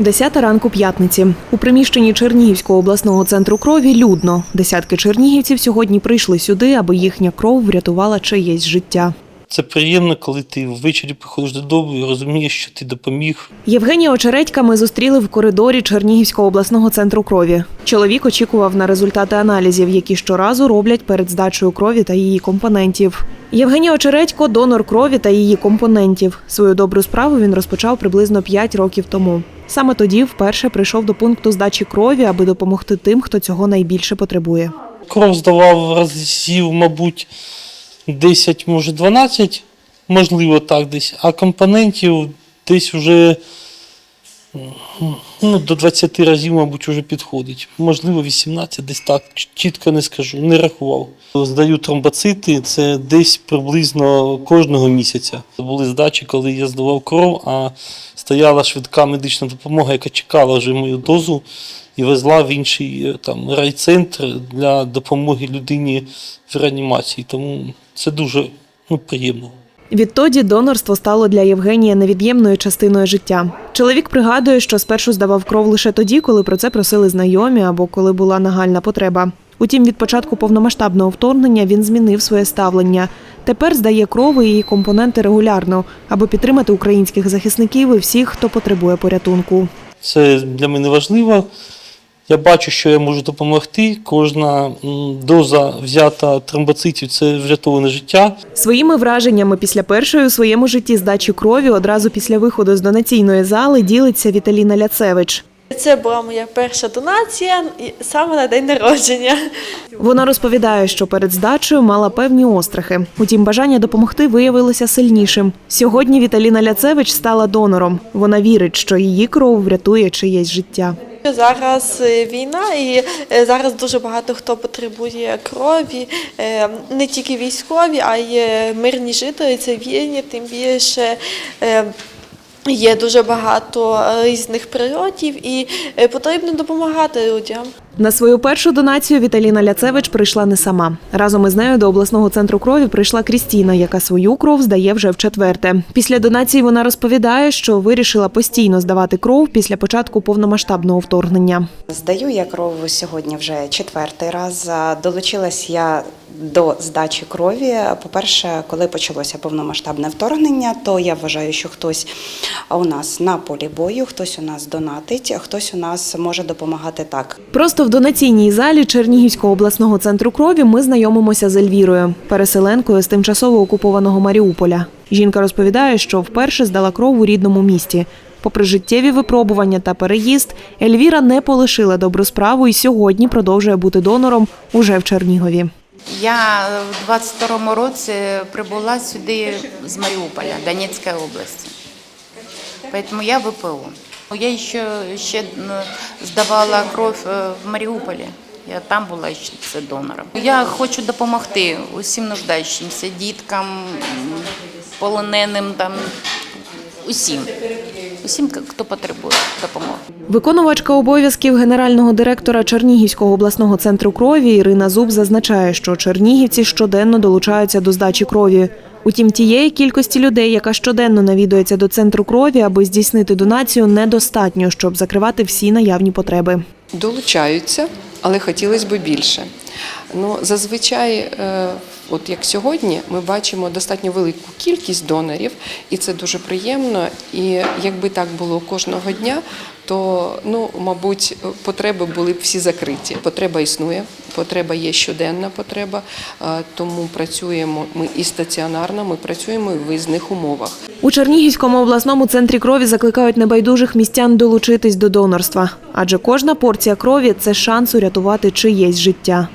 Десята ранку п'ятниці. У приміщенні Чернігівського обласного центру крові людно. Десятки чернігівців сьогодні прийшли сюди, аби їхня кров врятувала чиєсь життя. Це приємно, коли ти ввечері приходиш додому і розумієш, що ти допоміг. Євгенія Очередька ми зустріли в коридорі Чернігівського обласного центру крові. Чоловік очікував на результати аналізів, які щоразу роблять перед здачею крові та її компонентів. Євгенія Очередько – донор крові та її компонентів. Свою добру справу він розпочав приблизно 5 років тому. Саме тоді вперше прийшов до пункту здачі крові, аби допомогти тим, хто цього найбільше потребує. Кров здавав разів, мабуть, 10, може 12, можливо, так десь, а компонентів десь вже ну, до 20 разів, мабуть, вже підходить. Можливо, 18, десь так, чітко не скажу, не рахував. Здаю тромбоцити, це десь приблизно кожного місяця. Були здачі, коли я здавав кров, а стояла швидка медична допомога, яка чекала вже мою дозу і везла в інший е, там райцентр для допомоги людині в реанімації. Тому це дуже ну, приємно. Відтоді донорство стало для Євгенія невід'ємною частиною життя. Чоловік пригадує, що спершу здавав кров лише тоді, коли про це просили знайомі або коли була нагальна потреба. Утім, від початку повномасштабного вторгнення він змінив своє ставлення. Тепер здає кров і її компоненти регулярно, аби підтримати українських захисників і всіх, хто потребує порятунку. Це для мене важливо. Я бачу, що я можу допомогти. Кожна доза взята тромбоцитів це врятоване життя. Своїми враженнями після першої у своєму житті здачі крові одразу після виходу з донаційної зали ділиться Віталіна Ляцевич. Це була моя перша донація саме на день народження. Вона розповідає, що перед здачею мала певні острахи. Утім, бажання допомогти виявилося сильнішим. Сьогодні Віталіна Ляцевич стала донором. Вона вірить, що її кров врятує чиєсь життя. Зараз е, війна, і е, зараз дуже багато хто потребує крові, Е, не тільки військові, а й мирні жителі, цивільні, тим більше. Є дуже багато е, різних прильотів і е, потрібно допомагати людям. На свою першу донацію Віталіна Ляцевич прийшла не сама. Разом із нею до обласного центру крові прийшла Крістіна, яка свою кров здає вже вчетверте. Після донації вона розповідає, що вирішила постійно здавати кров після початку повномасштабного вторгнення. Здаю я кров сьогодні вже четвертий раз. Долучилась я до здачі крові. По-перше, коли почалося повномасштабне вторгнення, то я вважаю, що хтось у нас на полі бою, хтось у нас донатить, хтось у нас може допомагати так. Просто в донаційній залі Чернігівського обласного центру крові ми знайомимося з Ельвірою, переселенкою з тимчасово окупованого Маріуполя. Жінка розповідає, що вперше здала кров у рідному місті. Попри життєві випробування та переїзд, Ельвіра не полишила добру справу і сьогодні продовжує бути донором уже в Чернігові. Я в 22-му році прибула сюди з Маріуполя, Донецької області. Поэтому я ВПО. Я ще, ще здавала кров е, в Маріуполі. Я там була ще донором. Я хочу допомогти усім нуждаючимся, діткам, полоненим, там, усім. Усім, хто потребує допомоги. Виконувачка обов'язків генерального директора Чернігівського обласного центру крові Ірина Зуб зазначає, що чернігівці щоденно долучаються до здачі крові. Утім, тієї кількості людей, яка щоденно навідується до центру крові, аби здійснити донацію, недостатньо, щоб закривати всі наявні потреби. долучаються, але хотілося б більше. Ну, зазвичай, е, от як сьогодні, ми бачимо достатньо велику кількість донорів, і це дуже приємно. І якби так було кожного дня, то ну, мабуть, потреби були б всі закриті. Потреба існує, потреба є щоденна потреба, е, тому працюємо ми і стаціонарно, ми працюємо і в виїзних умовах. У Чернігівському обласному центрі крові закликають небайдужих містян долучитись до донорства, адже кожна порція крові це шанс урятувати чиєсь життя.